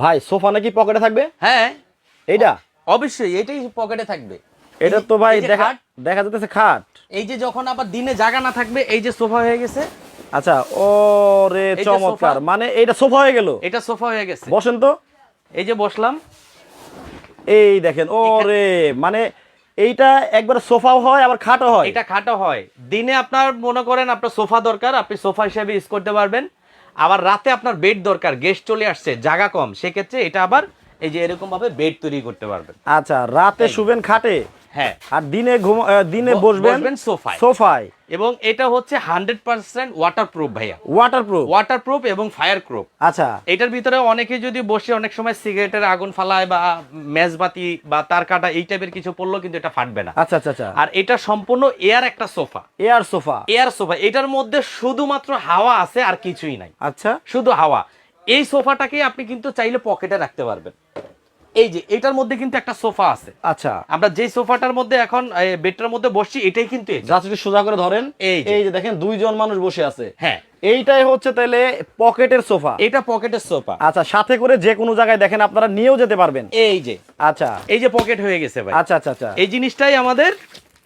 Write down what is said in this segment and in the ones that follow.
ভাই সোফা নাকি পকেটে থাকবে? হ্যাঁ। এইটা? অবশ্যই এটাই পকেটে থাকবে। এটা তো ভাই দেখা দেখা যাচ্ছে খাট। এই যে যখন আবার দিনে জায়গা না থাকবে এই যে সোফা হয়ে গেছে। আচ্ছা ও রে চমৎকার। মানে এইটা সোফা হয়ে গেল? এটা সোফা হয়ে গেছে। বসেন তো। এই যে বসলাম। এই দেখেন ও রে মানে এইটা একবার সোফাও হয় আবার খাটও হয়। এটা খাটো হয়। দিনে আপনার মনে করেন আপনার সোফা দরকার আপনি সোফা হিসেবে ইউজ করতে পারবেন। আবার রাতে আপনার বেড দরকার গেস্ট চলে আসছে জায়গা কম সেক্ষেত্রে এটা আবার এই যে এরকম ভাবে বেড তৈরি করতে পারবেন। আচ্ছা রাতে শুবেন খাটে? হ্যাঁ। আর দিনে দিনে বসবেন সোফায়। সোফায়। এবং এটা হচ্ছে হান্ড্রেড পার্সেন্ট ওয়াটার প্রুফ ভাইয়া। ওয়াটারপ্রুফ ওয়াটার প্রুফ এবং ফায়ার প্রুফ আচ্ছা। এটার ভিতরে অনেকে যদি বসে অনেক সময় সিগারেটের আগুন ফালায় বা মেজবাতি বা তার কাটা এই টাইপের কিছু পড়ল কিন্তু এটা ফাটবে না। আচ্ছা আচ্ছা আচ্ছা। আর এটা সম্পূর্ণ এয়ার একটা sofa. Air sofa. Air sofa. এটার মধ্যে শুধুমাত্র হাওয়া আছে আর কিছুই নাই। আচ্ছা। শুধু হাওয়া। এই সোফাটাকে আপনি কিন্তু চাইলে পকেটে রাখতে পারবেন। এই যে এটার মধ্যে কিন্তু একটা সোফা আছে। আচ্ছা। আমরা যে সোফাটার মধ্যে এখন বেডটার মধ্যে বসছি এটাই কিন্তু। জাস্ট সোজা করে ধরেন। এই এই যে দেখেন দুইজন মানুষ বসে আছে। হ্যাঁ। এইটাই হচ্ছে তাহলে পকেটের সোফা। এটা পকেটের সোফা। আচ্ছা সাথে করে যে কোনো জায়গায় দেখেন আপনারা নিয়েও যেতে পারবেন। এই যে। আচ্ছা। এই যে পকেট হয়ে গেছে ভাই। আচ্ছা আচ্ছা আচ্ছা। এই জিনিসটাই আমাদের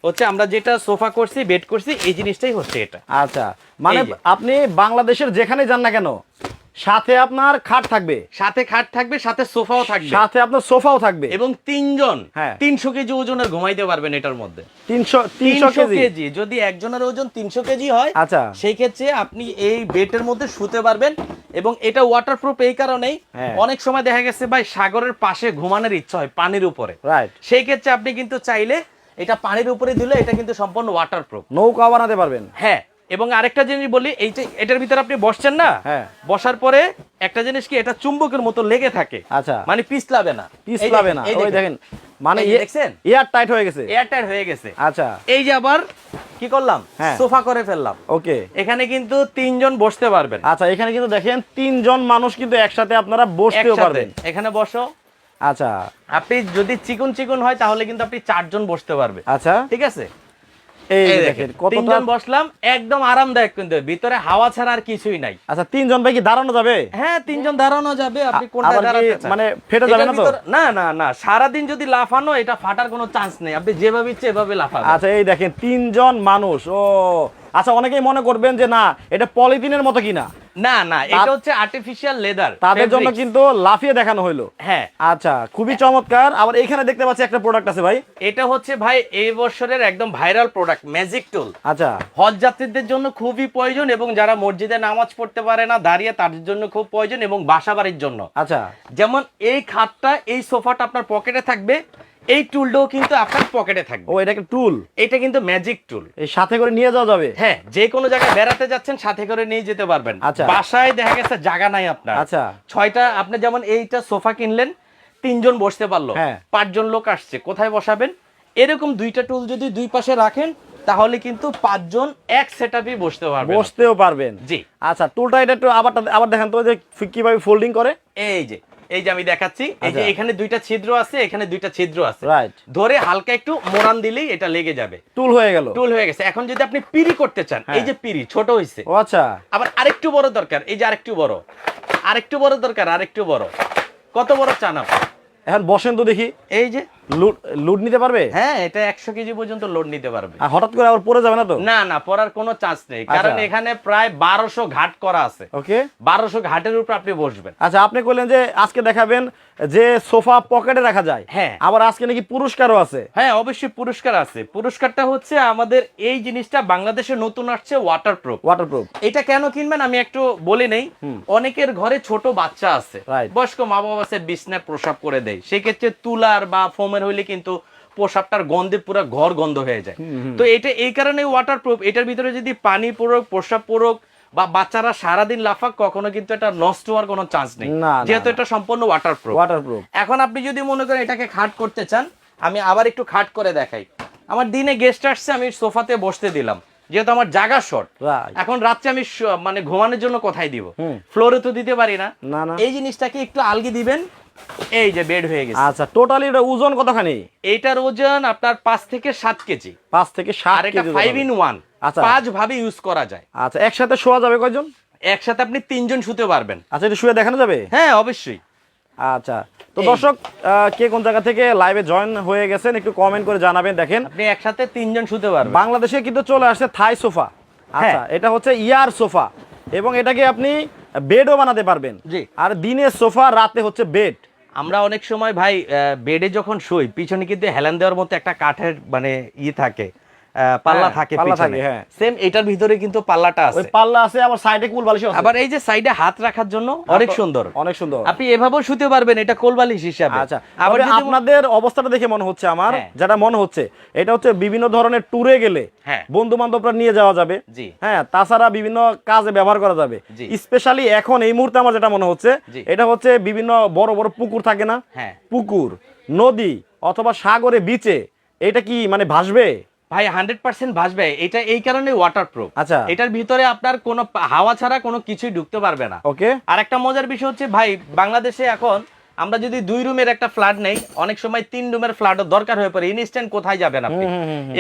হচ্ছে আমরা যেটা সোফা করছি বেড করছি এই জিনিসটাই হচ্ছে এটা। আচ্ছা। মানে আপনি বাংলাদেশের যেখানে যান না কেন সাথে আপনার খাট থাকবে। সাথে খাট থাকবে সাথে সোফাও থাকবে। সাথে আপনার সোফাও থাকবে। এবং তিনজন হ্যাঁ। তিনশো কেজি ওজনের ঘুমাইতে পারবেন এটার মধ্যে। তিনশো তিনশো কেজি? যদি একজনের ওজন তিনশো কেজি হয় আচ্ছা। সেই ক্ষেত্রে আপনি এই বেডের মধ্যে শুতে পারবেন এবং এটা ওয়াটারপ্রুফ এই কারণেই হ্যাঁ। অনেক সময় দেখা গেছে ভাই সাগরের পাশে ঘুমানোর ইচ্ছা হয় পানির উপরে। রাইট সেই ক্ষেত্রে আপনি কিন্তু চাইলে এটা পানির উপরে দিলে এটা কিন্তু সম্পূর্ণ ওয়াটারপ্রুফ নৌকা বানাতে পারবেন। হ্যাঁ এবং আরেকটা জিনিস বলি এই যে এটার ভিতরে আপনি বসছেন না হ্যাঁ। বসার পরে একটা জিনিস কি এটা চুম্বকের মতো লেগে থাকে। আচ্ছা। মানে পিছলাবে না। এই না। ওই দেখেন। মানে দেখছেন? এয়ার টাইট হয়ে গেছে। এয়ারটাইট হয়ে গেছে। আচ্ছা। এই যে আবার কি করলাম? হ্যাঁ। সোফা করে ফেললাম। ওকে। এখানে কিন্তু তিনজন বসতে পারবেন। আচ্ছা এখানে কিন্তু দেখেন তিনজন মানুষ কিন্তু একসাথে আপনারা বসতেও পারবেন। এখানে বসো। আচ্ছা। আপনি যদি চিকন চিকন হয় তাহলে কিন্তু আপনি চারজন বসতে পারবে আচ্ছা। ঠিক আছে? এই এই দেখেন দেখেন তিনজন বসলাম একদম আরামদায়ক কিন্তু ভিতরে হাওয়া ছাড়া আর কিছুই নাই। আচ্ছা তিনজন ভাই কি দাঁড়ানো যাবে? হ্যাঁ তিনজন দাঁড়ানো যাবে আপনি আ- কোনটা দাঁড়াতে মানে ফেটে যাবে না তো? না না যদি লাফানো এটা ফাটার কোনো চান্স নেই। আপনি যেভাবে ইচ্ছে এভাবে লাফাবেন। আচ্ছা এই দেখেন তিনজন মানুষ ও আচ্ছা অনেকেই মনে করবেন যে না এটা পলিথিনের মতো কিনা। না না এটা হচ্ছে আর্টিফিশিয়াল লেদার তাদের জন্য কিন্তু লাফিয়ে দেখানো হইল। হ্যাঁ। আচ্ছা খুবই চমৎকার। আবার এখানে দেখতে পাচ্ছি একটা প্রোডাক্ট আছে ভাই। এটা হচ্ছে ভাই এই বছরের একদম ভাইরাল প্রোডাক্ট ম্যাজিক টুল আচ্ছা। হজ যাত্রীদের জন্য খুবই প্রয়োজন এবং যারা মসজিদে নামাজ পড়তে পারে না দাঁড়িয়ে তাদের জন্য খুব প্রয়োজন এবং বাসা বাড়ির জন্য। আচ্ছা। যেমন এই খাটটা এই সোফাটা আপনার পকেটে থাকবে। এই টুলটাও কিন্তু আপনার পকেটে থাকবে। ও এটা টুল এটা কিন্তু ম্যাজিক টুল এই সাথে করে নিয়ে যাওয়া যাবে? হ্যাঁ যে কোনো জায়গায় বেড়াতে যাচ্ছেন সাথে করে নিয়ে যেতে পারবেন। আচ্ছা। বাসায় দেখা গেছে জায়গা নাই আপনার। আচ্ছা। ছয়টা আপনি যেমন এইটা সোফা কিনলেন তিনজন বসতে পারল। হ্যাঁ। পাঁচজন লোক আসছে কোথায় বসাবেন? এরকম দুইটা টুল যদি দুই পাশে রাখেন তাহলে কিন্তু পাঁচজন এক সেট বসতে পারবে বসতেও পারবেন। জি। আচ্ছা টুলটা এটা একটু আবার আবার দেখেন তো যে কীভাবে ফোল্ডিং করে? এই যে এই যে আমি দেখাচ্ছি এই যে আচ্ছা। এখানে দুইটা ছিদ্র আছে এখানে দুইটা ছিদ্র আছে। রাইট ধরে হালকা একটু মোড়ান দিলেই এটা লেগে যাবে। টুল হয়ে গেল। টুল হয়ে গেছে। এখন যদি আপনি পিড়ি করতে চান হ্যাঁ। এই যে পিড়ি ছোট হইছে। ও আচ্ছা। আবার আরেকটু বড় দরকার এই যে আরেকটু বড়। আরেকটু বড় দরকার আরেকটু বড়। কত বড় চান আপনি? এখন বসেন তো দেখি। এই যে। লুট নিতে পারবে? হ্যাঁ এটা একশো কেজি পর্যন্ত লোড নিতে পারবে। আর হঠাৎ করে আবার পরে যাবে না তো? না না পড়ার কোনো চান্স নেই। কারণ আচ্ছা। এখানে প্রায় বারোশো ঘাট করা আছে। ওকে বারোশো ঘাটের উপর আপনি বসবেন। আচ্ছা আপনি বললেন যে আজকে দেখাবেন যে সোফা পকেটে রাখা যায় হ্যাঁ। আবার আজকে নাকি পুরস্কারও আছে। হ্যাঁ অবশ্যই পুরস্কার আছে। পুরস্কারটা হচ্ছে আমাদের এই জিনিসটা বাংলাদেশে নতুন আসছে ওয়াটারপ্রুফ ওয়াটারপ্রুফ এটা কেন কিনবেন আমি একটু বলে নেই। অনেকের ঘরে ছোট বাচ্চা আছে. বয়স্ক মা বাবা আছে বিছনায় প্রসাব করে দেয়। সেক্ষেত্রে তুলার বা ফোমের হইলে কিন্তু প্রসাবটার গন্ধে পুরো ঘর গন্ধ হয়ে যায়। তো এটা এই কারণে ওয়াটারপ্রুফ এটার ভিতরে যদি পানি পড়ুক প্রসাব পড়ুক বা বাচ্চারা সারাদিন লাফাক কখনো কিন্তু এটা নষ্ট হওয়ার কোনো চান্স নেই। যেহেতু এটা সম্পূর্ণ ওয়াটারপ্রুফ ওয়াটারপ্রুফ এখন আপনি যদি মনে করেন এটাকে খাট করতে চান আমি আবার একটু খাট করে দেখাই। আমার দিনে গেস্ট আসছে আমি সোফাতে বসতে দিলাম। যেহেতু আমার জায়গা শর্ট এখন রাত্রে আমি মানে ঘুমানোর জন্য কোথায় দিব? ফ্লোরে তো দিতে পারি না। এই জিনিসটাকে একটু আলগি দিবেন এই যে বেড হয়ে গেছে। আচ্ছা টোটালি এটা ওজন কতখানি? এইটার ওজন আপনার পাঁচ থেকে সাত কেজি। পাঁচ থেকে সাত আর এটা কেজি ফাইভ ওজন ইন হবে। ওয়ান আচ্ছা। পাঁচ ভাবে ইউজ করা যায়। আচ্ছা একসাথে শোয়া যাবে কয়জন? একসাথে আপনি তিনজন শুতে পারবেন। আচ্ছা এটা শুয়ে দেখানো যাবে? হ্যাঁ অবশ্যই। আচ্ছা তো দর্শক কে কোন জায়গা থেকে লাইভে জয়েন হয়ে গেছেন একটু কমেন্ট করে জানাবেন দেখেন। আপনি একসাথে তিনজন শুতে পারবেন। বাংলাদেশে কিন্তু চলে আসছে থাই সোফা আচ্ছা হ্যাঁ। এটা হচ্ছে ইয়ার সোফা এবং এটাকে আপনি বেডও বানাতে পারবেন। জি। আর দিনে সোফা রাতে হচ্ছে বেড আমরা অনেক সময় ভাই বেডে যখন শুই, পিছনে কিন্তু হেলান দেওয়ার মতো একটা কাঠের মানে ইয়ে থাকে। পাল্লা হ্যাঁ, থাকে পিছনে। হ্যাঁ। সেম এটার ভিতরে কিন্তু পাল্লাটা ওই আছে। পাল্লা আছে আবার সাইডে কুল বালিশ আছে। আবার এই যে সাইডে হাত রাখার জন্য অনেক সুন্দর। অনেক সুন্দর। আপনি এভাবেও শুতে পারবেন এটা কোলবালিশ হিসাবে। আচ্ছা আবার আপনাদের অবস্থাটা দেখে মনে হচ্ছে আমার হ্যাঁ। যেটা মনে হচ্ছে এটা হচ্ছে বিভিন্ন ধরনের ট্যুরে গেলে হ্যাঁ। বন্ধু বান্ধবরা নিয়ে যাওয়া যাবে। হ্যাঁ তাছাড়া বিভিন্ন কাজে ব্যবহার করা যাবে। স্পেশালি এখন এই মুহূর্তে আমার যেটা মনে হচ্ছে এটা হচ্ছে বিভিন্ন বড় বড় পুকুর থাকে না? হ্যাঁ। পুকুর নদী অথবা সাগরে বিচে এটা কি মানে ভাসবে? ভাই হান্ড্রেড পার্সেন্ট ভাসবে। এটা এই কারণে ওয়াটার প্রুফ আচ্ছা। এটার ভিতরে আপনার কোনো হাওয়া ছাড়া কোনো কিছুই ঢুকতে পারবে না। ওকে। আর একটা মজার বিষয় হচ্ছে ভাই বাংলাদেশে এখন আমরা যদি দুই রুমের একটা ফ্ল্যাট নেই অনেক সময় তিন রুমের ফ্ল্যাটও দরকার হয়ে পড়ে। ইনস্ট্যান্ট কোথায় যাবেন আপনি?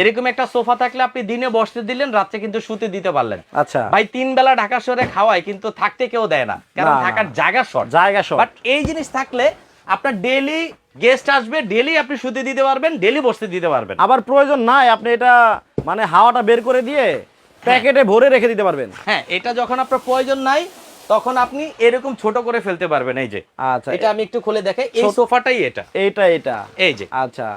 এরকম একটা সোফা থাকলে আপনি দিনে বসতে দিলেন রাত্রে কিন্তু শুতে দিতে পারলেন। আচ্ছা। ভাই তিন বেলা ঢাকা শহরে খাওয়ায় কিন্তু থাকতে কেউ দেয় না। কারণ। থাকার জায়গা শর্ট জায়গা সব বাট এই জিনিস থাকলে আপনার ডেলি গেস্ট আসবে ডেলি আপনি শুতে দিতে পারবেন ডেলি বসতে দিতে পারবেন। আবার প্রয়োজন নাই আপনি এটা মানে হাওয়াটা বের করে দিয়ে প্যাকেটে ভরে রেখে দিতে পারবেন। হ্যাঁ এটা যখন আপনার প্রয়োজন নাই তখন আপনি এরকম ছোট করে ফেলতে পারবেন এই যে। আচ্ছা এটা আমি একটু খুলে দেখাই এই সোফাটাই এটা। এটা এটা এই যে। আচ্ছা।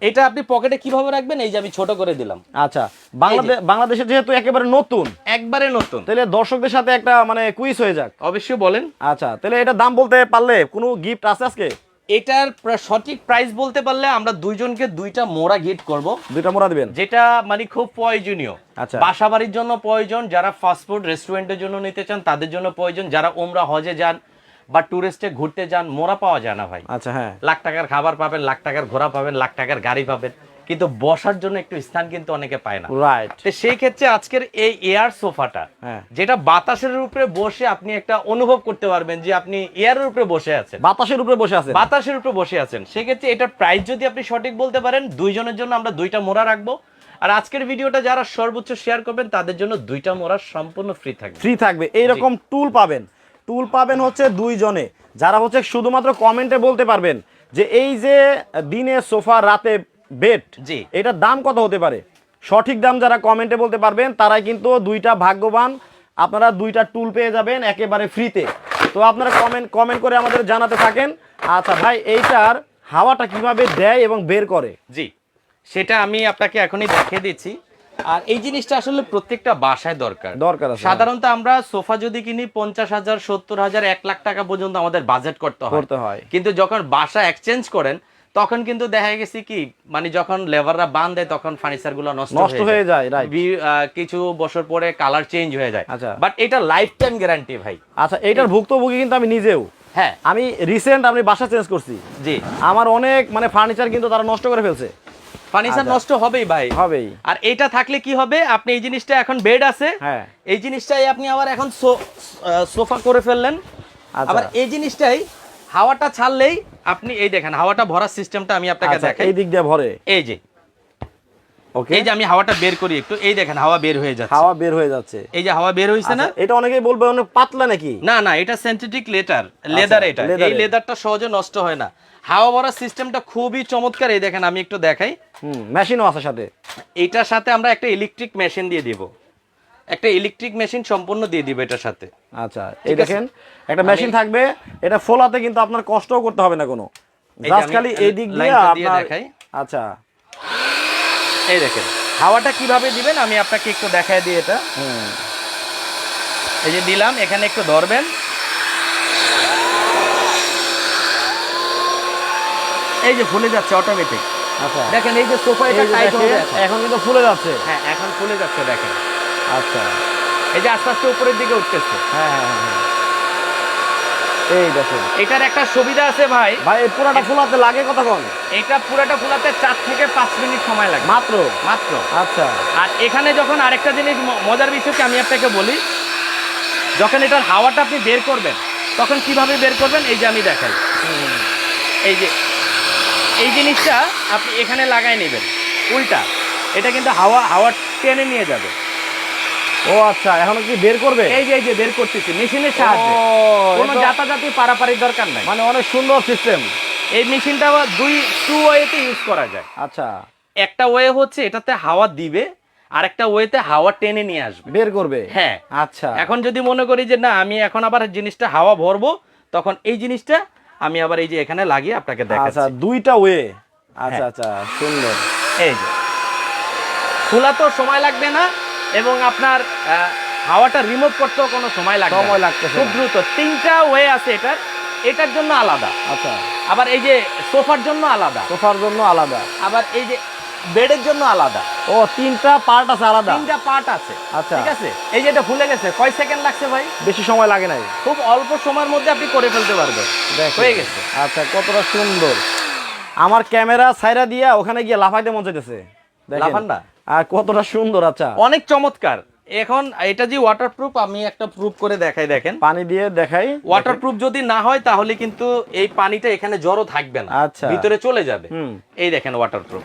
এটা আপনি পকেটে কীভাবে রাখবেন? এই যে আমি ছোট করে দিলাম। আচ্ছা বাংলাদেশ বাংলাদেশে যেহেতু একেবারে নতুন একবারে নতুন। তাহলে দর্শকদের সাথে একটা মানে কুইজ হয়ে যাক। অবশ্যই বলেন। আচ্ছা তাহলে এটা দাম বলতে পারলে কোনো গিফট আছে আজকে? এটার সঠিক প্রাইস বলতে পারলে আমরা দুইজনকে দুইটা মোড়া গিফট করব। দুইটা মোড়া দিবেন? যেটা মানে খুব প্রয়োজনীয়। আচ্ছা। বাসা বাড়ির জন্য প্রয়োজন যারা ফাস্টফুড রেস্টুরেন্টের জন্য নিতে চান তাদের জন্য প্রয়োজন। যারা ওমরা হজে যান বা টুরিস্টে ঘুরতে যান মোড়া পাওয়া যায় না ভাই। আচ্ছা হ্যাঁ। লাখ টাকার খাবার পাবেন লাখ টাকার ঘোরা পাবেন লাখ টাকার গাড়ি পাবেন কিন্তু বসার জন্য একটু স্থান কিন্তু অনেকে পায় না। রাইট তো সেই ক্ষেত্রে আজকের এই এয়ার সোফাটা হ্যাঁ। যেটা বাতাসের উপরে বসে আপনি একটা অনুভব করতে পারবেন যে আপনি এয়ারের উপরে বসে আছেন। বাতাসের উপরে বসে আছে বাতাসের উপরে বসে আছেন। সেক্ষেত্রে এটার প্রাইস যদি আপনি সঠিক বলতে পারেন দুইজনের জন্য আমরা দুইটা মোড়া রাখব। আর আজকের ভিডিওটা যারা সর্বোচ্চ শেয়ার করবেন তাদের জন্য দুইটা মোড়া সম্পূর্ণ ফ্রি থাকবে। ফ্রি থাকবে। এইরকম টুল পাবেন। টুল পাবেন হচ্ছে দুইজনে। যারা হচ্ছে শুধুমাত্র কমেন্টে বলতে পারবেন যে এই যে দিনে সোফা রাতে বেড জি। এটার দাম কত হতে পারে? সঠিক দাম যারা কমেন্টে বলতে পারবেন তারাই কিন্তু দুইটা ভাগ্যবান আপনারা দুইটা টুল পেয়ে যাবেন একেবারে ফ্রিতে তো আপনারা কমেন্ট কমেন্ট করে আমাদের জানাতে থাকেন। আচ্ছা ভাই এইটার হাওয়াটা কীভাবে দেয় এবং বের করে? জি সেটা আমি আপনাকে এখনই দেখিয়ে দিচ্ছি। আর এই জিনিসটা আসলে প্রত্যেকটা বাসায় দরকার। দরকার সাধারণত আমরা সোফা যদি কিনি পঞ্চাশ হাজার সত্তর হাজার এক লাখ টাকা পর্যন্ত আমাদের বাজেট করতে করতে হয়। কিন্তু যখন বাসা এক্সচেঞ্জ করেন তখন কিন্তু দেখা গেছে কি মানে যখন লেবাররা বান দেয় তখন ফার্নিচারগুলো নষ্ট হয়ে যায়, কিছু বছর পরে কালার চেঞ্জ হয়ে যায়। আচ্ছা। বাট এটা লাইফ টাইম গ্যারান্টি ভাই। আচ্ছা এটার ভুক্তভোগী কিন্তু আমি নিজেও। হ্যাঁ। আমি রিসেন্ট আমি বাসা চেঞ্জ করছি। জি। আমার অনেক মানে ফার্নিচার কিন্তু তারা নষ্ট করে ফেলছে। ফার্নিচার। নষ্ট হবেই ভাই। হবেই। আর এটা থাকলে কি হবে? আপনি এই জিনিসটা এখন বেড আছে। হ্যাঁ। এই জিনিসটাই আপনি আবার এখন সোফা করে ফেললেন। আচ্ছা। আবার এই জিনিসটাই হাওয়াটা ছাড়লেই আপনি এই দেখেন হাওয়াটা ভরার সিস্টেমটা আমি আপনাকে আচ্ছা, দেখাই। এই দিক দিয়ে ভরে। এই যে। ওকে এই যে আমি হাওয়াটা বের করি একটু। এই দেখেন হাওয়া বের হয়ে যাচ্ছে। হাওয়া বের হয়ে যাচ্ছে। এই যে হাওয়া বের হয়েছে না? আচ্ছা, এটা অনেকেই বলবে অনেক পাতলা নাকি? না না এটা সেন্থেটিক লেদার লেদার এটা। এই লেদারটা সহজে নষ্ট হয় না। হাওয়া ভরার সিস্টেমটা খুবই চমৎকার। এই দেখেন আমি একটু দেখাই। হুম মেশিনও আছে সাথে। এটার সাথে আমরা একটা ইলেকট্রিক মেশিন দিয়ে দিব। একটা ইলেকট্রিক মেশিন সম্পূর্ণ দিয়ে দিব এটার সাথে। আচ্ছা এই দেখেন একটা মেশিন থাকবে এটা ফোলাতে কিন্তু আপনার কষ্টও করতে হবে না কোনো। জাস্ট খালি এই দিক দিয়ে আপনার দেখাই। আচ্ছা। এই দেখেন হাওয়াটা কীভাবে দিবেন? আমি আপনাকে একটু দেখাই দিই এটা। হুম। এই যে দিলাম এখানে একটু ধরবেন। এই যে ফুলে যাচ্ছে অটোমেটিক আচ্ছা। দেখেন এই যে সোফা এটা টাইট হবে দেখেন, এখন। কিন্তু ফুলে যাচ্ছে। হ্যাঁ এখন ফুলে যাচ্ছে দেখেন। আচ্ছা। এই যে আস্তে আস্তে উপরের দিকে উঠতেছে। হ্যাঁ হ্যাঁ হ্যাঁ, হ্যাঁ। এই দেখেন। এটার একটা সুবিধা আছে ভাই। ভাই পুরাটা ফুলাতে লাগে কতক্ষণ? এটা পুরোটা ফুলাতে চার থেকে পাঁচ মিনিট সময় লাগে। মাত্র? মাত্র। আচ্ছা। আর এখানে যখন আরেকটা জিনিস মজার বিষয়কে আমি আপনাকে বলি যখন এটার হাওয়াটা আপনি বের করবেন তখন কীভাবে বের করবেন? এই যে আমি দেখাই। এই যে এই জিনিসটা আপনি এখানে লাগাই নেবেন। উল্টা এটা কিন্তু হাওয়া হাওয়া টেনে নিয়ে যাবে। ও আচ্ছা এখন কি বের করবে? এই যে এই যে বের করতেছি মেশিনের সাহায্যে। কোনো যাতাযাতি পারাপারির দরকার নাই। মানে অনেক সুন্দর সিস্টেম এই মেশিনটা আবার দুই টু ওয়েতে ইউজ করা যায়। আচ্ছা। একটা ওয়ে হচ্ছে এটাতে হাওয়া দিবে আর একটা ওয়েতে হাওয়া টেনে নিয়ে আসবে। বের করবে? হ্যাঁ। আচ্ছা। এখন যদি মনে করি যে না আমি এখন আবার জিনিসটা হাওয়া ভরবো তখন এই জিনিসটা আমি আবার এই যে এখানে লাগিয়ে আপনাকে আচ্ছা দুইটা ওয়ে। আচ্ছা হ্যাঁ। আচ্ছা সুন্দর। এই যে খোলা তো সময় লাগবে না এবং আপনার হাওয়াটা রিমুভ করতেও কোনো সময় লাগবে সময়। লাগতেছে খুব দ্রুত তিনটা ওয়ে আছে এটার এটার জন্য আলাদা। আচ্ছা। আবার এই যে সোফার জন্য আলাদা। সোফার জন্য আলাদা। আবার এই যে বেডের জন্য আলাদা। ও তিনটা পার্ট আছে আলাদা? তিনটা পার্ট আছে। আচ্ছা। ঠিক আছে? এই যে এটা ভুলে গেছে কয় সেকেন্ড লাগছে ভাই? বেশি সময় লাগে নাই। খুব অল্প সময়ের মধ্যে আপনি করে ফেলতে পারবেন। হয়ে গেছে। আচ্ছা কতটা সুন্দর। আমার ক্যামেরা সাইরা দিয়া ওখানে গিয়ে লাফাইতে মন চাইতেছে। দেখেন। লাফান না? আর কতটা সুন্দর আচ্ছা। অনেক চমৎকার। এখন এটা যে ওয়াটারপ্রুফ আমি একটা প্রুফ করে দেখাই দেখেন। পানি দিয়ে দেখাই। ওয়াটারপ্রুফ যদি না হয় তাহলে কিন্তু এই পানিটা এখানে জড়ো থাকবে না। আচ্ছা। ভিতরে চলে যাবে। হুম। এই দেখেন ওয়াটারপ্রুফ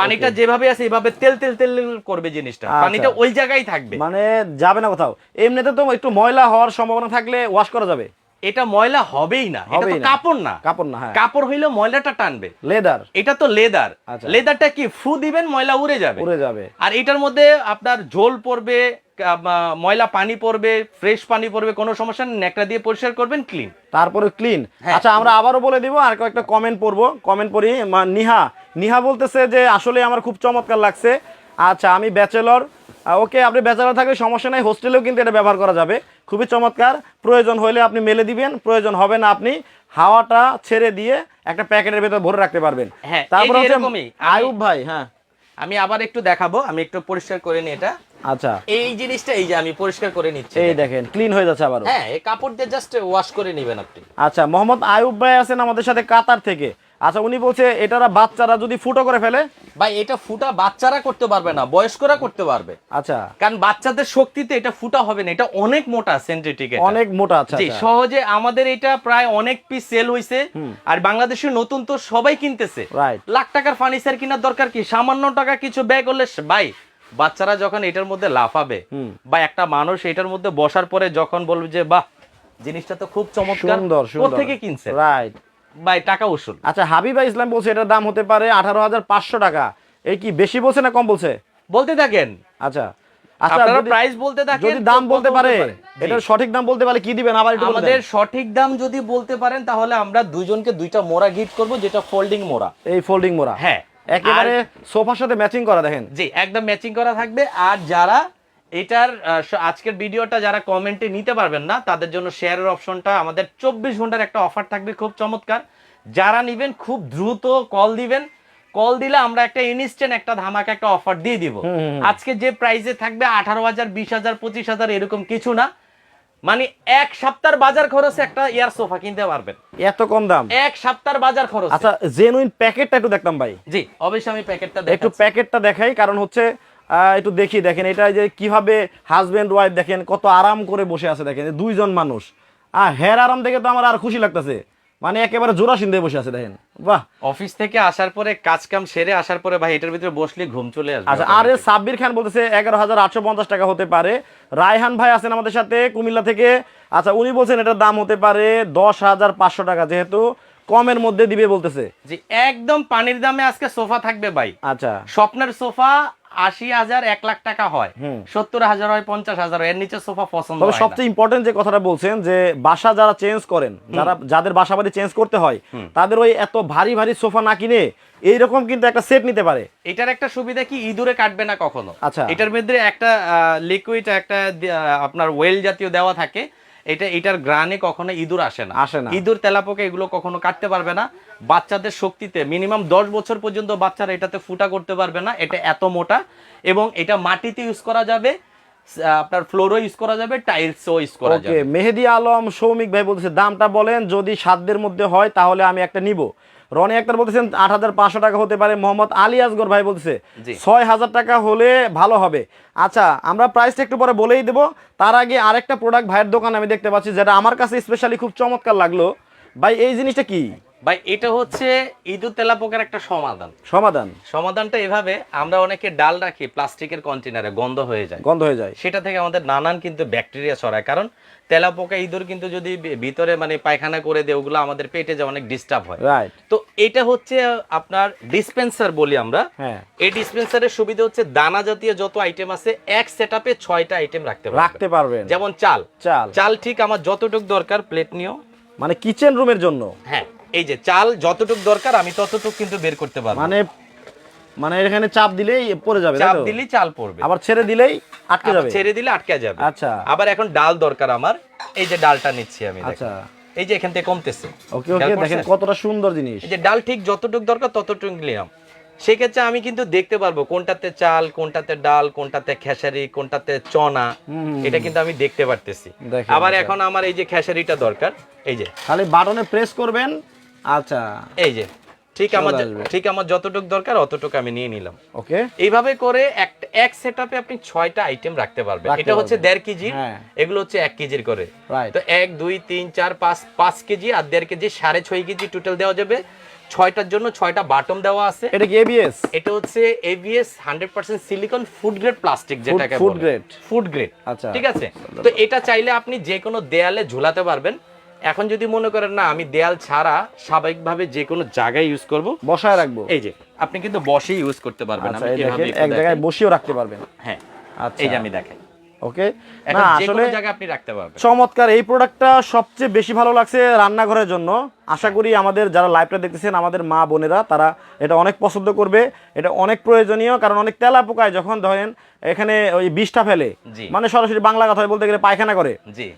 পানিটা যেভাবে আছে এইভাবে তেল তেল তেল করবে জিনিসটা। আচ্ছা। পানিটা ওই জায়গায় থাকবে। মানে যাবে না কোথাও। এমনিতে তো একটু ময়লা হওয়ার সম্ভাবনা থাকলে ওয়াশ করা যাবে। এটা ময়লা হবেই না। এটা তো কাপড় না। কাপড় না হ্যাঁ। কাপড় হইলে ময়লাটা টানবে। লেদার এটা তো লেদার আচ্ছা। লেদারটা কি ফু দিবেন ময়লা উড়ে যাবে। উড়ে যাবে। আর এটার মধ্যে আপনার ঝোল পড়বে ময়লা পানি পড়বে ফ্রেশ পানি পড়বে কোনো সমস্যা নেই। ন্যাকড়া দিয়ে পরিষ্কার করবেন ক্লিন তারপরে ক্লিন হ্যাঁ। আচ্ছা আমরা আবারও বলে দিব আর কয়েকটা কমেন্ট পড়ব। কমেন্ট পড়ি নিহা নিহা বলতেছে যে আসলে আমার খুব চমৎকার লাগছে। আচ্ছা আমি ব্যাচেলর। ওকে আপনি ব্যাচেলর থাকলে সমস্যা নাই হোস্টেলেও কিন্তু এটা ব্যবহার করা যাবে। খুবই চমৎকার। প্রয়োজন হলে আপনি মেলে দিবেন প্রয়োজন হবে না আপনি হাওয়াটা ছেড়ে দিয়ে একটা প্যাকেটের ভেতর ভরে রাখতে পারবেন। হ্যাঁ, তারপর হচ্ছে আয়ুব ভাই হ্যাঁ। আমি আবার একটু দেখাবো আমি একটু পরিষ্কার করে নিই এটা। আচ্ছা। এই জিনিসটা এই যে আমি পরিষ্কার করে নিচ্ছি এই দেখেন। ক্লিন হয়ে যাচ্ছে আবারও। হ্যাঁ এই কাপড় দিয়ে জাস্ট ওয়াশ করে নেবেন আপনি। আচ্ছা মোহাম্মদ আয়ুব ভাই আছেন আমাদের সাথে কাতার থেকে। আচ্ছা উনি বলছে এটারা বাচ্চারা যদি ফুটো করে ফেলে? ভাই এটা ফুটা বাচ্চারা করতে পারবে না বয়স্করা করতে পারবে। আচ্ছা। কারণ বাচ্চাদের শক্তিতে এটা ফুটা হবে না এটা অনেক মোটা সেন্টিটিক অনেক মোটা আচ্ছা জি আচ্ছা। সহজে আমাদের এটা প্রায় অনেক পিস সেল হইছে। আর বাংলাদেশে নতুন তো সবাই কিনতেছে। লাখ টাকার ফার্নিচার কেনার দরকার কি? সামান্য টাকা কিছু ব্যাগ হলে স- ভাই বাচ্চারা যখন এটার মধ্যে লাফাবে বা একটা মানুষ এটার মধ্যে বসার পরে যখন বলবে যে বাহ জিনিসটা তো খুব চমৎকার। থেকে কিনছে? রাইট ভাই টাকা উসুল। আচ্ছা হাবিবা ইসলাম বলছে এটার দাম হতে পারে আঠারো হাজার পাঁচশো টাকা। এই কি বেশি বলছে না কম বলছে? বলতে থাকেন। আচ্ছা। আচ্ছা আপনারা প্রাইস বলতে থাকেন যদি দাম বলতে পারে। এটার সঠিক দাম বলতে পারলে কি দিবেন? আবার একটু আমাদের সঠিক দাম যদি বলতে পারেন তাহলে আমরা দুইজনকে দুইটা মোড়া গিফট করব যেটা ফোল্ডিং মোড়া। এই ফোল্ডিং মোড়া? হ্যাঁ। একেবারে সোফার সাথে ম্যাচিং করা দেখেন। জি একদম ম্যাচিং করা থাকবে। আর যারা এটার আজকের ভিডিওটা যারা কমেন্টে নিতে পারবেন না তাদের জন্য শেয়ারের অপশনটা আমাদের চব্বিশ ঘণ্টার একটা অফার থাকবে খুব চমৎকার। যারা নিবেন খুব দ্রুত কল দিবেন। কল দিলে আমরা একটা ইনস্ট্যান্ট একটা ধামাকা একটা অফার দিয়ে দিব। আজকে যে প্রাইসে থাকবে আঠারো হাজার বিশ হাজার পঁচিশ হাজার এরকম কিছু না। মানে এক সপ্তাহের বাজার খরচে একটা ইয়ার সোফা কিনতে পারবেন। এত কম দাম? এক সপ্তাহের বাজার খরচ। আচ্ছা জেনুইন প্যাকেটটা একটু দেখতাম ভাই। জি অবশ্যই আমি প্যাকেটটা একটু প্যাকেটটা দেখাই কারণ হচ্ছে আহ, একটু দেখি দেখেন এটা যে কীভাবে হাজবেন্ড ওয়াইফ দেখেন কত আরাম করে বসে আছে দেখেন দুইজন মানুষ। আর হের আরাম দেখে তো আমার আর খুশি লাগতেছে। মানে একেবারে জোড়া সিন্ধে বসে আছে দেখেন। বাহ। অফিস থেকে আসার পরে কাজ কাম সেরে আসার পরে ভাই এটার ভিতরে বসলে ঘুম চলে আসবে আচ্ছা আর সাব্বির খান বলতেছে এগারো হাজার আটশো পঞ্চাশ টাকা হতে পারে। রায়হান ভাই আছেন আমাদের সাথে কুমিল্লা থেকে। আচ্ছা উনি বলছেন এটার দাম হতে পারে দশ হাজার পাঁচশো টাকা যেহেতু কমের মধ্যে দিবে বলতেছে। জি একদম পানির দামে আজকে সোফা থাকবে ভাই। আচ্ছা। স্বপ্নের সোফা আশি হাজার এক লাখ টাকা হয়। সত্তর হাজার হয় পঞ্চাশ হাজার এর নিচে সোফা পছন্দ তবে সবচেয়ে ইম্পর্টেন্ট যে কথাটা বলছেন যে বাসা যারা চেঞ্জ করেন যারা যাদের বাসা বাড়ি চেঞ্জ করতে হয় তাদের ওই এত ভারী ভারী সোফা না কিনে এইরকম কিন্তু একটা সেট নিতে পারে। এটার একটা সুবিধা কি ইঁদুরে কাটবে না কখনো? আচ্ছা। এটার মধ্যে একটা লিকুইড একটা আপনার ওয়েল জাতীয় দেওয়া থাকে। এটা এটার গ্রানে কখনো ইঁদুর আসে না। আসে না। ইঁদুর তেলাপোকা এগুলো কখনো কাটতে পারবে না। বাচ্চাদের শক্তিতে মিনিমাম দশ বছর পর্যন্ত বাচ্চারা এটাতে ফুটা করতে পারবে না। এটা এত মোটা এবং এটা মাটিতে ইউজ করা যাবে আপনার ফ্লোরও ইউজ করা যাবে টাইলসও ইউজ করা যাবে। মেহেদি আলম সৌমিক ভাই বলছে দামটা বলেন যদি সাধ্যের মধ্যে হয় তাহলে আমি একটা নিব। রনি আক্তার বলতেছেন আট হাজার পাঁচশো টাকা হতে পারে। মোহাম্মদ আলী আসগর ভাই বলছে ছয় হাজার টাকা হলে ভালো হবে। আচ্ছা আমরা প্রাইসটা একটু পরে বলেই দেবো। তার আগে আরেকটা প্রোডাক্ট ভাইয়ের দোকান আমি দেখতে পাচ্ছি যেটা আমার কাছে স্পেশালি খুব চমৎকার লাগল। ভাই এই জিনিসটা কি? ভাই এটা হচ্ছে ইঁদুর তেলা পোকার একটা সমাধান। সমাধান। সমাধানটা এভাবে আমরা অনেকে ডাল রাখি প্লাস্টিকের কন্টেনারে গন্ধ হয়ে যায়। গন্ধ হয়ে যায়। সেটা থেকে আমাদের নানান কিন্তু ব্যাকটেরিয়া ছড়ায়। কারণ তেলা পোকা ইঁদুর কিন্তু যদি ভিতরে মানে পায়খানা করে দেয় ওগুলো আমাদের পেটে যে অনেক ডিস্টার্ব হয়। রাইট তো এটা হচ্ছে আপনার ডিসপেন্সার বলি আমরা। হ্যাঁ। এই ডিসপেন্সারের সুবিধা হচ্ছে দানা জাতীয় যত আইটেম আছে এক সেটআপে ছয়টা আইটেম রাখতে পারবেন। রাখতে পারবেন। যেমন চাল। চাল। চাল ঠিক আমার যতটুক দরকার প্লেট নিও। মানে কিচেন রুমের জন্য? হ্যাঁ। এই যে চাল যতটুক দরকার আমি ততটুক কিন্তু বের করতে পারব। মানে মানে এখানে চাপ দিলেই পড়ে যাবে চাপ দিলেই চাল পড়বে। আবার ছেড়ে দিলেই আটকে যাবে? ছেড়ে দিলে আটকে যাবে। আচ্ছা। আবার এখন ডাল দরকার আমার। এই যে ডালটা নিচ্ছি আমি আচ্ছা। এই যে এখান থেকে কমতেছে। ওকে ওকে দেখেন কতটা সুন্দর জিনিস। এই যে ডাল ঠিক যতটুক দরকার ততটুক নিলাম। সেক্ষেত্রে আমি কিন্তু দেখতে পারব কোনটাতে চাল কোনটাতে ডাল কোনটাতে খেসারি কোনটাতে চনা। এটা কিন্তু আমি দেখতে পারতেছি। আবার। এখন আমার এই যে খেসারিটা দরকার। এই যে। খালি বাটনে প্রেস করবেন আচ্ছা। এই যে ঠিক আমার। ঠিক আমার যতটুক দরকার অতটুক আমি নিয়ে নিলাম। ওকে। এইভাবে করে এক এক সেটআপে আপনি আইটেম রাখতে পারবেন। এটা হচ্ছে কেজি হ্যাঁ। এগুলো হচ্ছে কেজির করে। তো এক দুই তিন চার পাঁচ পাঁচ কেজি আর দেড় কেজি সাড়ে ছয় কেজি টোটাল দেওয়া যাবে। ছয়টার জন্য ছয়টা বাটম দেওয়া আছে। এটা কি এবিএস এটা হচ্ছে ABS hundred percent silicon food grade plastic যেটাকে food grade। ফুড গ্রেড আচ্ছা। ঠিক আছে? তো এটা চাইলে আপনি যে কোনো দেয়ালে ঝুলাতে পারবেন। এখন যদি মনে করেন না আমি দেয়াল ছাড়া স্বাভাবিকভাবে যে কোনো জায়গায় ইউজ করব বসায় রাখব। এই যে আপনি কিন্তু বসে ইউজ করতে পারবেন আচ্ছা এক জায়গায়। বসিয়েও রাখতে পারবেন। হ্যাঁ আচ্ছা। এই যে আমি দেখাই। ওকে। না আসলে আপনি রাখতে পারবেন। চমৎকার এই প্রোডাক্টটা সবচেয়ে বেশি ভালো লাগছে রান্নাঘরের জন্য। আশা করি আমাদের যারা লাইভটা দেখতেছেন আমাদের মা বোনেরা তারা এটা অনেক পছন্দ করবে। এটা অনেক প্রয়োজনীয় কারণ অনেক তেলা পোকায় যখন ধরেন এখানে ওই বিষটা ফেলে মানে সরাসরি বাংলা কথায় বলতে গেলে পায়খানা করে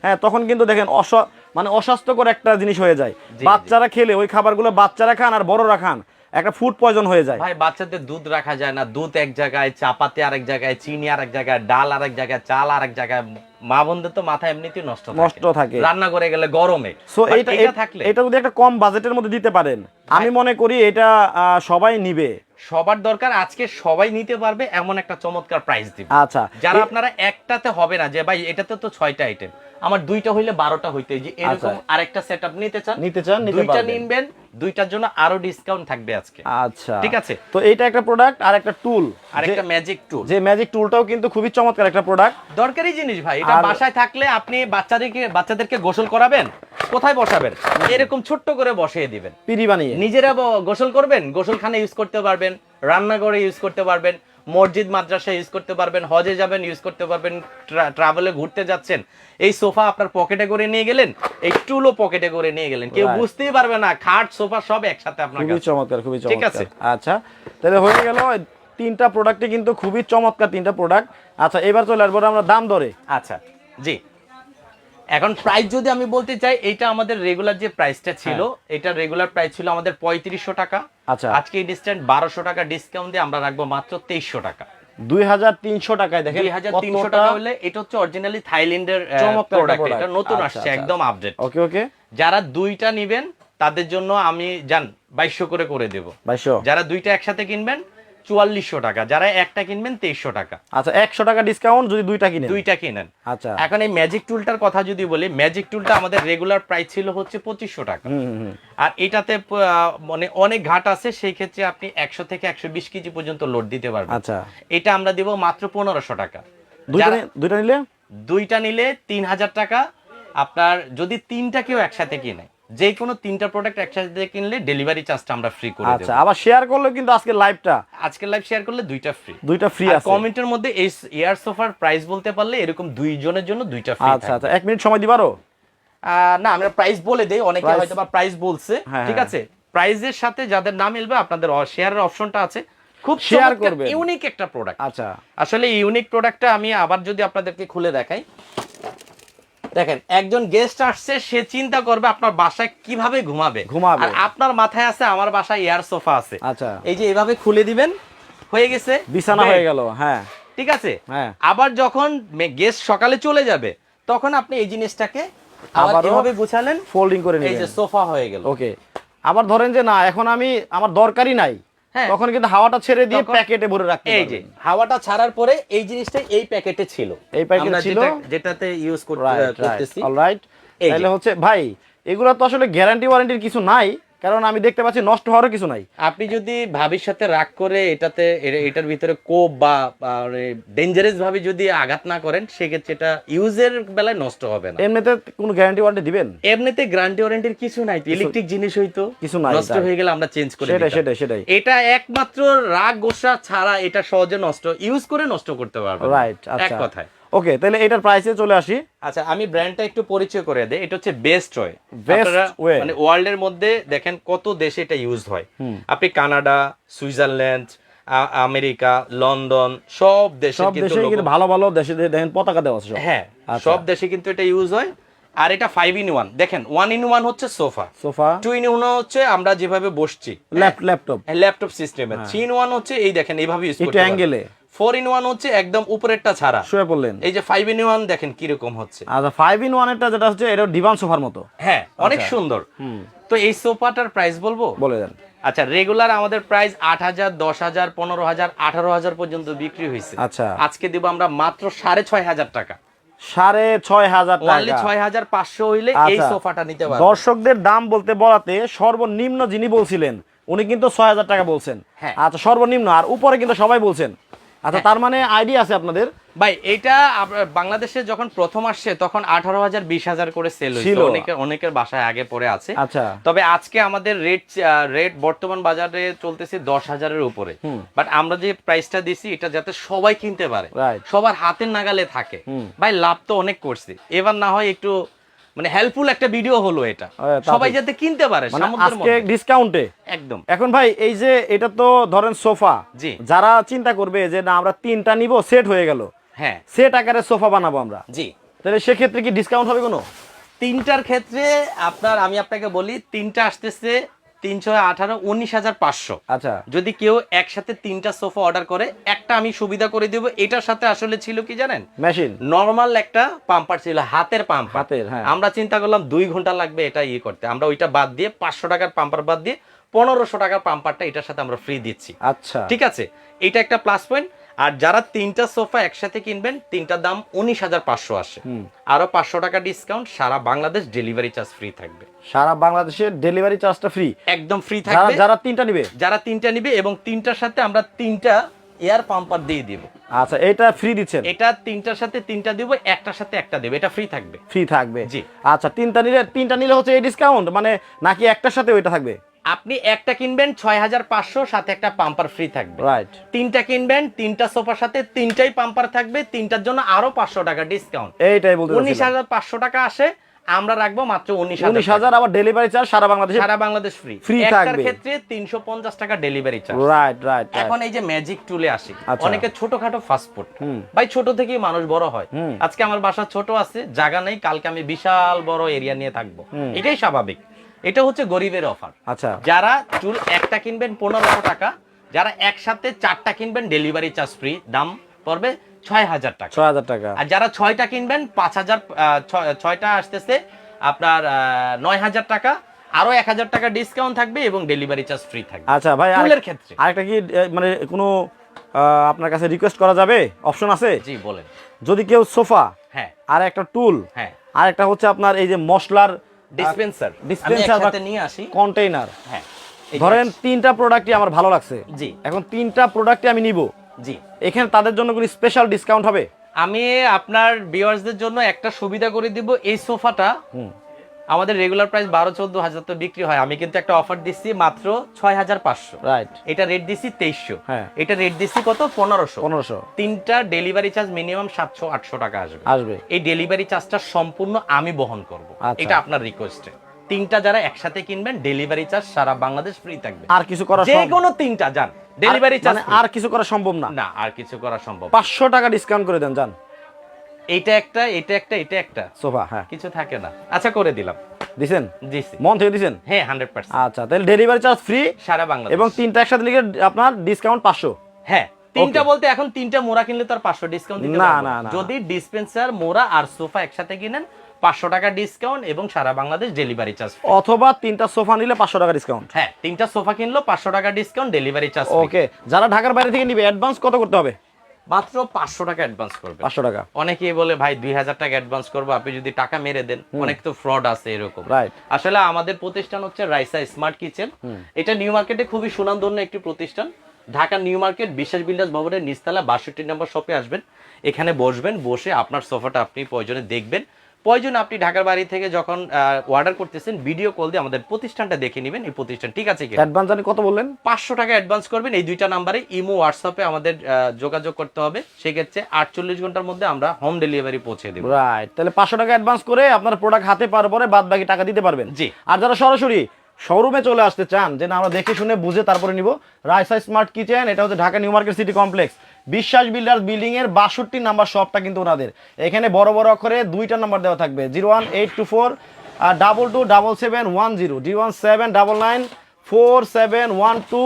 হ্যাঁ তখন কিন্তু দেখেন অস মানে অস্বাস্থ্যকর একটা জিনিস হয়ে যায়। বাচ্চারা খেলে ওই খাবারগুলো বাচ্চারা খান আর বড়রা খান একটা ফুড পয়জন হয়ে যায়। ভাই বাচ্চাদের দুধ রাখা যায় না। দুধ এক জায়গায় চাপাতি আরেক জায়গায় চিনি আরেক জায়গায় ডাল আরেক জায়গায় চাল আরেক জায়গায় মা বোনদের তো মাথা এমনিতেই নষ্ট নষ্ট থাকে। রান্না করে গেলে গরমে। সো এইটা এটা থাকলে এটা যদি একটা কম বাজেটের মধ্যে দিতে পারেন আমি মনে করি এটা সবাই নিবে। সবার দরকার আজকে সবাই নিতে পারবে এমন একটা চমৎকার প্রাইস দিবে। আচ্ছা। যারা আপনারা একটাতে হবে না যে ভাই এটাতে তো ছয়টা আইটেম আমার দুইটা হইলে বারোটা হইতে যে এরকম আচ্ছা। আরেকটা সেট আপ নিতে চান নিতে চান দুইটা পারবেন। নিবেন দুইটার জন্য আরও ডিসকাউন্ট থাকবে আজকে। আচ্ছা। ঠিক আছে। তো এটা একটা প্রোডাক্ট আর একটা টুল আর একটা ম্যাজিক টুল যে ম্যাজিক টুলটাও কিন্তু খুবই চমৎকার একটা প্রোডাক্ট দরকারি জিনিস ভাই এটা বাসায় থাকলে আপনি বাচ্চাদেরকে বাচ্চাদেরকে গোসল করাবেন কোথায় বসাবেন? এরকম ছোট্ট করে বসিয়ে দিবেন। পিড়ি বানিয়ে। নিজেরা গোসল করবেন গোসলখানে ইউজ করতে পারবেন রান্নাঘরে ইউজ করতে পারবেন। মসজিদ মাদ্রাসা ইউজ করতে পারবেন হজে যাবেন ইউজ করতে পারবেন ট্রাভেলে ঘুরতে যাচ্ছেন। এই সোফা আপনার পকেটে করে নিয়ে গেলেন এই টুলও পকেটে করে নিয়ে গেলেন। কেউ বুঝতেই পারবে না খাট সোফা সব একসাথে আপনার খুবই চমৎকার খুবই চমৎকার ঠিক আছে। আচ্ছা তাহলে হয়ে গেল তিনটা প্রোডাক্টই কিন্তু খুবই চমৎকার তিনটা প্রোডাক্ট আচ্ছা এবার চলে আসব আমরা দাম ধরে আচ্ছা জি। এখন প্রাইস যদি আমি বলতে চাই এটা আমাদের রেগুলার যে প্রাইসটা ছিল এটা রেগুলার প্রাইস ছিল আমাদের পঁয়ত্রিশশো টাকা। আচ্ছা। আজকে ডিস্টেন্ট বারোশো টাকা ডিসকাউন্ট দিয়ে আমরা রাখব মাত্র তেইশশো টাকা। দুই হাজার তিনশো টাকায় দেখেন দুই হাজার তিনশো টাকা হলে এটা হচ্ছে অরিজিনালি থাইল্যান্ডের চমৎকার প্রোডাক্ট এটা নতুন আচ্ছা, আসছে আচ্ছা। একদম আপডেট ওকে ওকে। যারা দুইটা নিবেন তাদের জন্য আমি জান বাইশশো করে করে দেব। বাইশশো। যারা দুইটা একসাথে কিনবেন চুয়াল্লিশশো টাকা। যারা একটা কিনবেন তেইশশো টাকা। আচ্ছা একশো টাকা ডিসকাউন্ট যদি দুইটা কিনে দুইটা কিনেন। আচ্ছা। এখন এই ম্যাজিক টুলটার কথা যদি বলি ম্যাজিক টুলটা আমাদের রেগুলার প্রাইস ছিল হচ্ছে পঁচিশশো টাকা। আর এটাতে মানে অনেক ঘাট আছে সেই ক্ষেত্রে আপনি একশো থেকে একশো বিশ কেজি পর্যন্ত লোড দিতে পারবেন। আচ্ছা। এটা আমরা দিব মাত্র পনেরোশো টাকা। দুইটা নিলে? দুইটা নিলে তিন হাজার টাকা। আপনার যদি তিনটা কেউ একসাথে কিনে যে কোনো তিনটা প্রোডাক্ট একসাথে কিনলে ডেলিভারি চার্জটা আমরা ফ্রি করে আচ্ছা আবার শেয়ার করলে কিন্তু আজকে লাইভটা আজকের লাইভ শেয়ার করলে দুইটা ফ্রি দুইটা ফ্রি আছে। কমেন্টের মধ্যে এই এয়ার সোফার প্রাইস বলতে পারলে এরকম দুইজনের জন্য দুইটা ফ্রি আচ্ছা আচ্ছা এক মিনিট সময় দিবারো না আমরা প্রাইস বলে দেই অনেকে হয়তো বা প্রাইস বলছে হ্যাঁ, ঠিক হ্যাঁ। আছে প্রাইজের সাথে যাদের নাম মিলবে আপনাদের শেয়ারের অপশনটা আছে। খুব শেয়ার করবে ইউনিক একটা প্রোডাক্ট আচ্ছা। আসলে ইউনিক প্রোডাক্টটা আমি আবার যদি আপনাদেরকে খুলে দেখাই। দেখেন একজন গেস্ট আসছে সে চিন্তা করবে আপনার বাসায় কীভাবে ঘুমাবে। ঘুমাবে। আর আপনার মাথায় আছে আমার বাসায় এয়ার সোফা আছে। আচ্ছা। এই যে এভাবে খুলে দিবেন হয়ে গেছে বিছানা হয়ে গেল হ্যাঁ। ঠিক আছে? হ্যাঁ। আবার যখন গেস্ট সকালে চলে যাবে তখন আপনি এই জিনিসটাকে আবার এভাবে গুছালেন ফোল্ডিং করে নিলেন এই যে সোফা হয়ে গেল। ওকে আবার ধরেন যে না এখন আমি আমার দরকারই নাই। তখন কিন্তু হাওয়াটা ছেড়ে দিয়ে প্যাকেটে ভরে রাখতে এই যে হাওয়াটা ছাড়ার পরে এই জিনিসটা এই প্যাকেটে ছিল। এই প্যাকেটে ছিল? যেটাতে ইউজ করতেছি। অলরাইট তাহলে হচ্ছে ভাই এগুলো তো আসলে গ্যারান্টি ওয়ারেন্টির কিছু নাই। কারণ আমি দেখতে পাচ্ছি নষ্ট হওয়ারও কিছু নাই। আপনি যদি ভাবির সাথে রাগ করে এটাতে এটার ভিতরে কোপ বা ডেঞ্জারাস ভাবে যদি আঘাত না করেন সেক্ষেত্রে এটা ইউজের বেলায় নষ্ট হবে না। এমনিতে কোনো গ্যারান্টি ওয়ারেন্টি দিবেন? এমনিতে গ্যারান্টি ওয়ারেন্টির কিছু নাই ইলেকট্রিক জিনিস হইতো কিছু নাই, নষ্ট হয়ে গেলে আমরা চেঞ্জ করে সেটাই। সেটাই সেটাই। এটা একমাত্র রাগ গোসা ছাড়া এটা সহজে নষ্ট ইউজ করে নষ্ট করতে পারবে। রাইট এক আচ্ছা কথায়। ওকে তাহলে এটার প্রাইসে চলে আসি। আচ্ছা আমি ব্র্যান্ডটা একটু পরিচয় করে দেই। এটা হচ্ছে বেস্ট ওয়ে। মানে ওয়ার্ল্ড এর মধ্যে দেখেন কত দেশে এটা ইউজ হয়। আপনি কানাডা সুইজারল্যান্ড আমেরিকা লন্ডন সব দেশে সব কিন্তু দেশে কিন্তু ভালো ভালো দেশে দেখেন পতাকা দেওয়া আছে সব। হ্যাঁ আচ্ছা। সব দেশে কিন্তু এটা ইউজ হয়। আর এটা ফাইভ ইন ওয়ান দেখেন ওয়ান ইন ওয়ান হচ্ছে sofa. Sofa. Two in one হচ্ছে আমরা যেভাবে বসছি। ল্যাপটপ ল্যাপটপ সিস্টেমে থ্রি ইন ওয়ান হচ্ছে এই দেখেন এইভাবে ইউজ করতে অ্যাঙ্গেলে ফোর ইন ওয়ান হচ্ছে একদম উপরেরটা ছাড়া। শুয়ে পড়লেন। এই যে ফাইভ ইন ওয়ান দেখেন কীরকম হচ্ছে। আচ্ছা ফাইভ ইন ওয়ানেরটা যেটা হচ্ছে এটা ডিভান সোফার মতো। হ্যাঁ অনেক সুন্দর। তো এই সোফাটার প্রাইস বলব? বলে দেন। আচ্ছা রেগুলার আমাদের প্রাইস আট হাজার দশ হাজার পনেরো হাজার আঠারো হাজার পর্যন্ত বিক্রি হয়েছে। আচ্ছা। আজকে দিব আমরা মাত্র সাড়ে ছয় হাজার টাকা। সাড়ে ছয় হাজার টাকা। ছয় হাজার পাঁচশো হইলে এই আচ্ছা। সোফাটা নিতে পারবে। দর্শকদের দাম বলতে বলাতে সর্বনিম্ন যিনি বলছিলেন উনি কিন্তু ছয় হাজার টাকা বলছেন। হ্যাঁ। আচ্ছা সর্বনিম্ন। আর উপরে কিন্তু সবাই বলছেন। আচ্ছা তার মানে আইডিয়া আছে আপনাদের? ভাই এটা বাংলাদেশে যখন প্রথম আসছে তখন আঠারো হাজার বিশ হাজার করে সেল ছিল। হয়েছে অনেকের অনেকের বাসায় আগে পরে আছে। আচ্ছা। তবে আজকে আমাদের রেট রেট বর্তমান বাজারে চলতেছে দশ হাজারের উপরে। বাট আমরা যে প্রাইসটা দিছি এটা যাতে সবাই কিনতে পারে। সবার হাতের নাগালে থাকে। ভাই লাভ তো অনেক করছি। এবার না হয় একটু মানে হেল্পফুল একটা ভিডিও হলো এটা। হ্যাঁ, সবাই যাতে কিনতে পারে মানে আজকে ডিসকাউন্টে একদম। এখন ভাই এই যে এটা তো ধরেন সোফা। জি। যারা চিন্তা করবে যে না আমরা তিনটা নিব সেট হয়ে গেল। হ্যাঁ। সেট আকারে সোফা বানাবো আমরা। জি। তাহলে সেক্ষেত্রে কি ডিসকাউন্ট হবে কোনো? তিনটার ক্ষেত্রে আপনার আমি আপনাকে বলি তিনটা আসতেছে তিনশো আঠারো উনিশ হাজার পাঁচশো। আচ্ছা। যদি কেউ একসাথে তিনটা সোফা অর্ডার করে একটা আমি সুবিধা করে দেবো। এটার সাথে আসলে ছিল কি জানেন? মেশিন নর্মাল একটা পাম্পার ছিল হাতের পাম্পার হাতের, হ্যাঁ। আমরা চিন্তা করলাম দুই ঘণ্টা লাগবে এটা ইয়ে করতে। আমরা ওইটা বাদ দিয়ে পাঁচশো টাকার পাম্পার বাদ দিয়ে পনেরোশো টাকার পাম্পারটা এটার সাথে আমরা ফ্রি দিচ্ছি। আচ্ছা। ঠিক আছে? এটা একটা প্লাস পয়েন্ট আর যারা তিনটা সোফা একসাথে কিনবেন তিনটার দাম উনিশ হাজার পাঁচশো আসে। আরও পাঁচশো টাকা ডিসকাউন্ট সারা বাংলাদেশ ডেলিভারি চার্জ ফ্রি থাকবে। সারা বাংলাদেশের ডেলিভারি চার্জটা ফ্রি একদম ফ্রি যারা থাকবে। যারা তিনটা নিবে? যারা তিনটা নিবে এবং তিনটার সাথে আমরা তিনটা এয়ার পাম্পার দিয়ে দিব। আচ্ছা এটা ফ্রি দিচ্ছেন? এটা তিনটার সাথে তিনটা দিব একটার সাথে একটা দেব। এটা ফ্রি থাকবে। ফ্রি থাকবে। জি। আচ্ছা তিনটা নিলে তিনটা নিলে হচ্ছে এই ডিসকাউন্ট মানে নাকি একটার সাথে ওইটা থাকবে? আপনি একটা কিনবেন ছয় হাজার পাঁচশো সাথে একটা পাম্পার ফ্রি থাকবে। রাইট তিনটা কিনবেন তিনটা সোফার সাথে তিনটাই পাম্পার থাকবে তিনটার জন্য আরও পাঁচশো টাকা ডিসকাউন্ট এইটাই বলতে উনিশ হাজার পাঁচশো টাকা আসে আমরা রাখব মাত্র উনিশ উনিশ হাজার আবার ডেলিভারি চার্জ সারা বাংলাদেশে সারা বাংলাদেশ ফ্রি ফ্রি থাকবে। ক্ষেত্রে তিনশো পঞ্চাশ টাকা ডেলিভারি চার্জ রাইট রাইট এখন এই যে ম্যাজিক টুলে আসি। আচ্ছা। অনেকে ছোটখাটো ফাস্টফুড ভাই ছোট থেকেই মানুষ বড় হয়। আজকে আমার বাসা ছোট আছে জায়গা নেই কালকে আমি বিশাল বড় এরিয়া নিয়ে থাকব। এটাই স্বাভাবিক। এটা হচ্ছে গরিবের অফার আচ্ছা। যারা চুল একটা কিনবেন পনেরোশো টাকা যারা একসাথে চারটা কিনবেন ডেলিভারি চার্জ ফ্রি দাম পড়বে ছয় হাজার টাকা। ছয় হাজার টাকা। আর যারা ছয়টা কিনবেন পাঁচ হাজার ছয়টা আসতেছে আপনার নয় হাজার টাকা আরও এক হাজার টাকা ডিসকাউন্ট থাকবে এবং ডেলিভারি চার্জ ফ্রি থাকবে। আচ্ছা ভাই টুলের ক্ষেত্রে। আরেকটা কি মানে কোনো আপনার কাছে রিকোয়েস্ট করা যাবে? অপশন আছে? জি বলেন। যদি কেউ সোফা হ্যাঁ। আর একটা টুল হ্যাঁ। আর একটা হচ্ছে আপনার এই যে মশলার ডিসপেন্সার dispenser বা- নিয়ে আসি। কন্টেইনার হ্যাঁ ধরেন তিনটা প্রোডাক্টই আমার ভালো লাগছে। জি। এখন তিনটা প্রোডাক্টই আমি নিব। জি। এখানে তাদের জন্য কোনো স্পেশাল ডিসকাউন্ট হবে? আমি আপনার ভিউয়ার্সদের জন্য একটা সুবিধা করে দিব এই সোফাটা আমাদের রেগুলার প্রাইস বারো চোদ্দ হাজার তো বিক্রি হয়। আমি কিন্তু একটা অফার দিচ্ছি মাত্র ছয় হাজার পাঁচশো। রাইট এটা রেট দিচ্ছি তেইশশো। হ্যাঁ। এটা রেট দিচ্ছি কত? পনেরোশো। পনেরোশো। তিনটা ডেলিভারি চার্জ মিনিমাম সাতশো আটশো টাকা আসবে। আসবে। এই ডেলিভারি চার্জটা সম্পূর্ণ আমি বহন করব। আচ্ছা। এটা আপনার রিকোয়েস্টে তিনটা যারা একসাথে কিনবেন ডেলিভারি চার্জ সারা বাংলাদেশ ফ্রি থাকবে। আর কিছু করা যে কোনো তিনটা যান ডেলিভারি চার্জ আর কিছু করা সম্ভব না। না আর কিছু করা সম্ভব পাঁচশো টাকা ডিসকাউন্ট করে দেন যান এইটা একটা এটা একটা এটা একটা। সোফা হ্যাঁ। কিছু থাকে না। আচ্ছা করে দিলাম। দিছেন? দিছি। মন থেকে দিছেন? হ্যাঁ হান্ড্রেড পার্সেন্ট আচ্ছা তাহলে ডেলিভারি চার্জ ফ্রি সারা বাংলা এবং তিনটা একসাথে লিখে আপনার ডিসকাউন্ট পাঁচশো। হ্যাঁ তিনটা বলতে এখন তিনটা মোড়া কিনলে তো আর পাঁচশো ডিসকাউন্ট দিতে না, না, না, যদি ডিসপেন্সার মোড়া আর সোফা একসাথে কিনেন পাঁচশো টাকা ডিসকাউন্ট এবং সারা বাংলাদেশ ডেলিভারি চার্জ অথবা তিনটা সোফা নিলে পাঁচশো টাকা ডিসকাউন্ট হ্যাঁ তিনটা সোফা কিনলো পাঁচশো টাকা ডিসকাউন্ট ডেলিভারি চার্জ ওকে যারা ঢাকার বাইরে থেকে নিবে অ্যাডভান্স কত করতে হবে? মাত্র পাঁচশো টাকা অ্যাডভান্স করবে। পাঁচশো টাকা। অনেকেই বলে ভাই দুই হাজার টাকা অ্যাডভান্স করব আপনি যদি টাকা মেরে দেন অনেক তো ফ্রড আছে এরকম. আসলে আমাদের প্রতিষ্ঠান হচ্ছে রাইসা স্মার্ট কিচেন। এটা নিউ মার্কেটে খুবই সুনামধন্য একটি প্রতিষ্ঠান। Dhaka new market Biswas builders ভবনের নিচতলা বাষট্টি নম্বর শপে আসবেন। এখানে বসবেন বসে আপনার সোফাটা আপনি প্রয়োজনে দেখবেন। প্রয়োজনে আপনি ঢাকার বাড়ি থেকে যখন অর্ডার করতেছেন ভিডিও কল দিয়ে আমাদের প্রতিষ্ঠানটা দেখে নেবেন। এই প্রতিষ্ঠান ঠিক আছে কি অ্যাডভান্স আপনি কত বললেন? পাঁচশো টাকা অ্যাডভান্স করবেন। এই দুইটা নাম্বারে ইমো হোয়াটসঅ্যাপে আমাদের যোগাযোগ করতে হবে। সেক্ষেত্রে আটচল্লিশ ঘণ্টার মধ্যে আমরা হোম ডেলিভারি পৌঁছে দেবো। রাইট তাহলে পাঁচশো টাকা অ্যাডভান্স করে আপনার প্রোডাক্ট হাতে পাওয়ার পরে বাদ বাকি টাকা দিতে পারবেন। জি। আর যারা সরাসরি শোরুমে চলে আসতে চান যে না আমরা দেখে শুনে বুঝে তারপরে নিব। রাইসা স্মার্ট কিচেন এটা হচ্ছে Dhaka new market city complex. Biswas builder building এর বাষট্টি নাম্বার শপটা কিন্তু ওনাদের। এখানে বড় বড় অক্ষরে দুইটা নাম্বার দেওয়া থাকবে zero one eight two four double two double seven one zero G one seven double nine four seven one two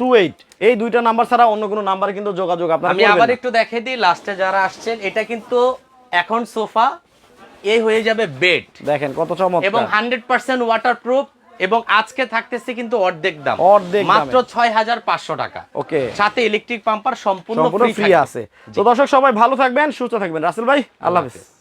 two eight এই দুইটা নাম্বার ছাড়া অন্য কোনো নাম্বারে কিন্তু যোগাযোগ আপনারা আমি আবার একটু দেখে দিই লাস্টে যারা আসছেন এটা কিন্তু এখন সোফা এ হয়ে যাবে বেড দেখেন কত চমৎকার। এবং হান্ড্রেড পার্সেন্ট ওয়াটার প্রুফ এবং আজকে থাকতেছে কিন্তু অর্ধেক দাম। অর্ধেক মাত্র ছয় হাজার পাঁচশো টাকা। ওকে। সাথে ইলেকট্রিক পাম্পার সম্পূর্ণ ফ্রি আছে। তো দর্শক সবাই ভালো থাকবেন সুস্থ থাকবেন। রাসেল ভাই আল্লাহ হাফিজ।